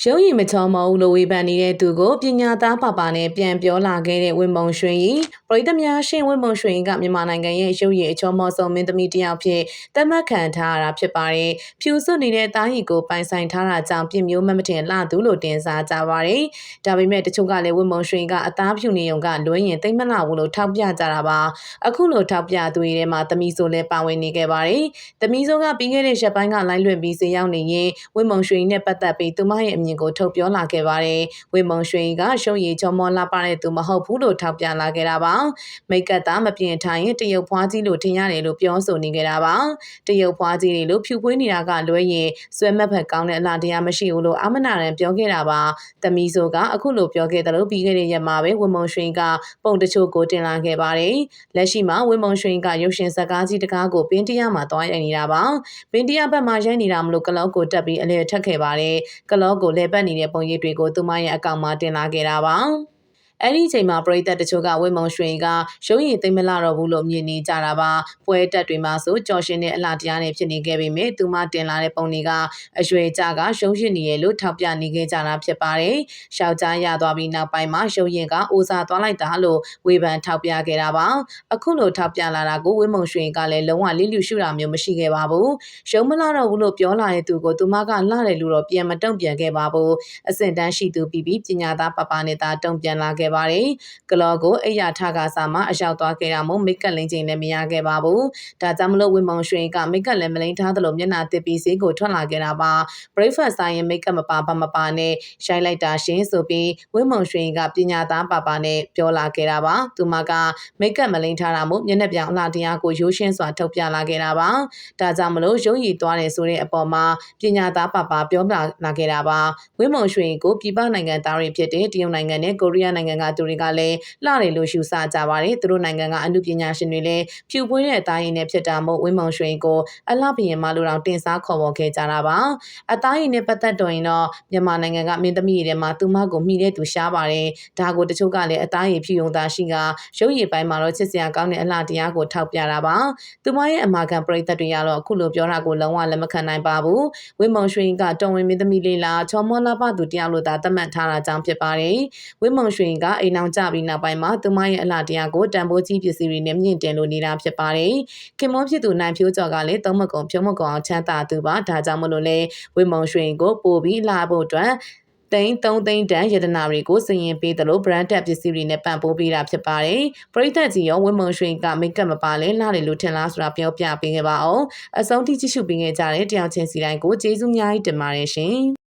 ရုံးရည်မချောမဟုတ်လို့ဝေဖန်နေတဲ့သူကိုပညာသားပါပါနဲ့ပြန်ပြောလာခဲ့တဲ့ဝင်းမုံရွှေဤပရိသတ်များရှင်ဝင်းမုံရွှေကမြန်မာနိုင်ငံရဲ့ရုပ်ရည်အချောမောဆုံးမင်းသမီးတစ်ယောက်ဖြစ်သတ်မှတ်ခံထားရတာဖြစ်ပါတယ်။ဖြူစွနေတဲ့တားရီကိုပိုင်ဆိုင်ထားတာကြောင့်ပြစ်မျိုးမမတင်လှသူလို့တင်စားကြပါတယ်။ဒါပေမဲ့တချို့ကလည်းဝင်းမုံရွှေကအသားဖြူနေုံကလွှဲရင်သိမ့်မလှဘူးလို့ထောက်ပြကြတာပါ။အခုလိုထောက်ပြသူတွေထဲမှာသမီးဆိုလည်းပါဝင်နေခဲ့ပါတယ်။သမီးဆိုကပြီးခဲ့တဲ့ရက်ပိုင်းကလိုင်းလွှင့်ပြီးဈေးရောက်နေရင်ဝင်းမုံရွှေနဲ့ပတ်သက်ပြီးသူမရဲ့အမြင်ကိုထုတ်ပြောလာခဲ့ပါတယ်။ဝေမုံရွှေကရှုံရည်ချောမောလာပါတဲ့သူမဟုတ်ဘူးလို့ထောက်ပြလာခဲ့တာပါ။မိတ်ကပ်သားမပြင်ထိုင်ရင်တရုတ်ဖွားကြီးလို့ထင်ရတယ်လို့ပြောဆိုနေခဲ့တာပါ။တရုတ်ဖွားကြီးတွေလို့ဖြူဖွေးနေတာကလွဲရင်ဆွဲမက်ဖက်ကောင်းတဲ့အလားတရားမရှိဘူးလို့အမနာရန်ပြောခဲ့တာပါ။သမီးဆိုကအခုလိုပြောခဲ့တယ်လို့ပြီးခဲ့တဲ့ရက်မှာပဲဝေမုံရွှေကပုံတချို့ကိုတင်လာခဲ့ပါတယ်။လက်ရှိမှာဝေမုံရွှေကရုပ်ရှင်ဇာတ်ကားကြီးတကားကိုပင်းတရားမှာတွားရိုက်နေတာပါ။ပင်းတရားဘက်မှာရိုက်နေတာမလို့ကလော့ကိုတက်ပြီးအလဲထက်ခဲ့ပါတယ်။ကလော့ကိုလဲပတ်နေတဲ့ပုံရိပ်တွေကိုသူမရဲ့အကောင့်မှာတင်လာခဲ့တာပါ။ အဲ့ဒီအချိန်မှာပရိသတ်တချို့ကဝိမုံရွှေကရုံးရည်သိမ့်မလာတော့ဘူးလို့မြင်နေကြတာပါပွဲတက်တွေမှာဆိုကြော်ရှင်တဲ့အလားတရားနဲ့ဖြစ်နေခဲ့ပေမဲ့သူမတင်လာတဲ့ပုံတွေကအရွယ်ကြကရှုံးရှင်နေရလို့ထောက်ပြနေခဲ့ကြတာဖြစ်ပါတယ်။ရှောက်ကြားရသွားပြီးနောက်ပိုင်းမှာရုံးရင်ကအိုးစားသွားလိုက်တာလို့ဝေဖန်ထောက်ပြခဲ့တာပါ။အခုလိုထောက်ပြလာတာကိုဝိမုံရွှေကလည်းလုံးဝလိလူရှုတာမျိုးမရှိခဲ့ပါဘူး။ရုံးမလာတော့ဘူးလို့ပြောလာတဲ့သူကိုသူမကလှတယ်လို့တော့ပြန်မတုံ့ပြန်ခဲ့ပါဘူး။အစင်တန်းရှိသူပြီးပြီးပညာသားပပနဲ့သာတုံ့ပြန်လာခဲ့ပါတယ်။ကလောကိုအိယာထကစားမှအရောက်သွားခဲ့တာမို့မိတ်ကပ်လင်းချိန်လည်းမရခဲ့ပါဘူး။ဒါကြောင့်မလို့ဝင်းမောင်ရွှေကမိတ်ကပ်လည်းမလိန်ထားသလိုမျက်နှာတစ်ပြီးဈေးကိုထွက်လာခဲ့တာပါ။ breakfast ဆိုင်ရင်မိတ်ကပ်မပါပါမပါနဲ့ရိုက်လိုက်တာရှင်ဆိုပြီးဝင်းမောင်ရွှေကပညာသားပါပါနဲ့ပြောလာခဲ့တာပါ။သူမကမိတ်ကပ်မလိန်ထားတာမို့မျက်နှာပြောင်အလှတရားကိုရိုးရှင်းစွာထုတ်ပြလာခဲ့တာပါ။ဒါကြောင့်မလို့ရုံရည်သွားတယ်ဆိုတဲ့အပေါ်မှာပညာသားပါပါပြောပြလာခဲ့တာပါ။ဝင်းမောင်ရွှေကိုပြည်ပနိုင်ငံသားတွေဖြစ်တဲ့တရုတ်နိုင်ငံနဲ့ကိုရီးယားနိုင်ငံကသူတွေကလည်းလှတယ်လို့ယူဆကြပါတယ်သူတို့နိုင်ငံကအမှုပညာရှင်တွေလည်းဖြူပွေးတဲ့အသားရည်နဲ့ဖြစ်တာမို့ဝင်းမောင်ရွှေကိုအလှဘရင်မလိုတောင်တင်စားခေါ်ပေါ်ခဲ့ကြတာပါအသားရည်နဲ့ပတ်သက်တော့ရင်တော့မြန်မာနိုင်ငံကမင်းသမီးတွေထဲမှာသူမကိုမိတဲ့သူရှားပါတယ်ဒါကိုတချို့ကလည်းအသားရည်ဖြူုံသားရှိကရုပ်ရည်ပိုင်းမှာတော့ချစ်စရာကောင်းတဲ့အလှတရားကိုထောက်ပြတာပါသူမရဲ့အမာခံပရိသတ်တွေကတော့အခုလိုပြောတာကိုလုံးဝလက်မခံနိုင်ပါဘူးဝင်းမောင်ရွှေကတော်ဝင်မင်းသမီးလေးလားချောမောလာပသူတယောက်လို့သာသတ်မှတ်ထားတာကြောင့်ဖြစ်ပါတယ်ဝင်းမောင်ရွှေကအိမ်အောင်ကြပြီးနောက်ပိုင်းမှာသူမရဲ့အလှတရားကိုတန်ဖိုးကြီးပစ္စည်းတွေနဲ့မြင့်တင်လို့နေတာဖြစ်ပါတယ်။ခင်မောဖြစ်သူနိုင်ဖြိုးကျော်ကလည်းသုံးမကုံဖြုံးမကုံအောင်ချမ်းသာသူပါဒါကြောင့်မလို့လဲဝင်းမောင်ရွှေကိုပို့ပြီးလာဖို့အတွက်သိန်း3သိန်းတန်ယတနာတွေကိုစရင်ပေးတယ်လို့ branded ပစ္စည်းတွေနဲ့ပံ့ပိုးပေးတာဖြစ်ပါတယ်။ပရိသတ်ကြီးရောဝင်းမုံရွှေကမိတ်ကပ်မပါလဲလှတယ်လို့ထင်လားဆိုတာပြောပြပေးခဲ့ပါအောင်။အဆုံးထိကြည့်ရှုပေးခဲ့ကြတဲ့တယောက်ချင်းစီတိုင်းကိုကျေးဇူးအများကြီးတင်ပါတယ်ရှင်။